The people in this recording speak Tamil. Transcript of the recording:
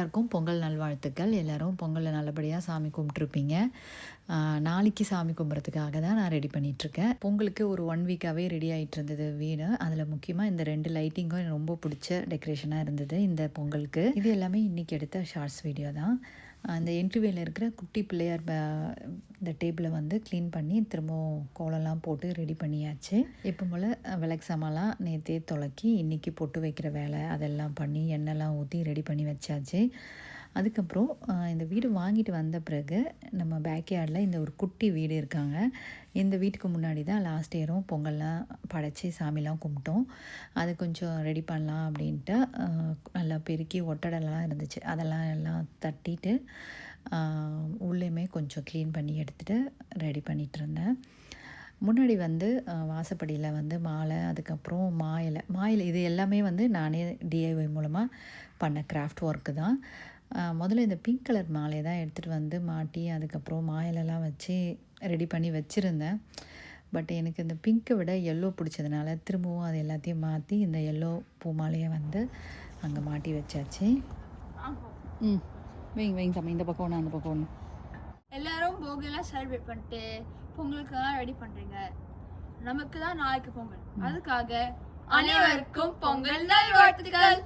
எல்லாருக்கும் பொங்கல் நல்வாழ்த்துக்கள். எல்லோரும் பொங்கலை நல்லபடியாக சாமி கும்பிட்ருப்பீங்க நாளைக்கு சாமி கும்பிட்றதுக்காக தான் நான் ரெடி பண்ணிகிட்ருக்கேன் பொங்கலுக்கு ஒரு ஒன் வீக்காகவே ரெடி ஆகிட்டு இருந்தது வீடு. அதில் முக்கியமாக இந்த ரெண்டு லைட்டிங்கும் எனக்கு ரொம்ப பிடிச்ச டெக்கரேஷனாக இருந்தது இந்த பொங்கலுக்கு. இது எல்லாமே இன்றைக்கி எடுத்த ஷார்ட்ஸ் வீடியோ தான். அந்த என்ட்ரிவேல இருக்கிற குட்டி பிள்ளையார் இந்த டேபிளை வந்து க்ளீன் பண்ணி திரும்பவும் கோலம்லாம் போட்டு ரெடி பண்ணியாச்சு. இப்போ போல் விளக்கு சாமான்லாம் நேற்றே துலக்கி இன்றைக்கி பொட்டு வைக்கிற வேலை அதெல்லாம் பண்ணி எண்ணெய்லாம் ஊற்றி ரெடி பண்ணி வச்சாச்சு. அதுக்கப்புறம் இந்த வீடு வாங்கிட்டு வந்த பிறகு நம்ம பேக்யார்டில் இந்த ஒரு குட்டி வீடு இருக்காங்க. இந்த வீட்டுக்கு முன்னாடி தான் லாஸ்ட் இயரும் பொங்கல்லாம் படைச்சி சாமிலாம் கும்பிட்டோம். அது கொஞ்சம் ரெடி பண்ணலாம் அப்படின்ட்டு நல்லா பெருக்கி ஒட்டடெல்லாம் இருந்துச்சு. அதெல்லாம் எல்லாம் தட்டிட்டு உள்ளேயுமே கொஞ்சம் க்ளீன் பண்ணி எடுத்துகிட்டு ரெடி பண்ணிகிட்டு இருந்தேன். முன்னாடி வந்து வாசப்படியில் வந்து மாலை அதுக்கப்புறம் மா இலை இது எல்லாமே வந்து நானே டிஐஒய் மூலமாக பண்ண கிராஃப்ட் ஒர்க்கு தான். முதல்ல இந்த பிங்க் கலர் மாலையை தான் எடுத்துகிட்டு வந்து மாட்டி அதுக்கப்புறம் மா இலைலாம் வச்சு ரெடி பண்ணி வச்சுருந்தேன். பட் எனக்கு இந்த பிங்க்கை விட எல்லோ பிடிச்சதுனால திரும்பவும் அது எல்லாத்தையும் மாற்றி இந்த எல்லோ பூ மாலையை வந்து அங்கே மாட்டி வச்சாச்சு. ம் வைங்க வைங்க தம்பி இந்த பக்கம் ஒன்று அந்த பக்கம் ஒன்று எல்லாரும் போகிலாம் செலிப்ரேட் பண்ணிட்டு பொங்கலுக்கெல்லாம் ரெடி பண்றீங்க. நமக்கு தான் நாளைக்கு பொங்கல். அதுக்காக அனைவருக்கும் பொங்கல் நல்வாழ்த்துக்கள்.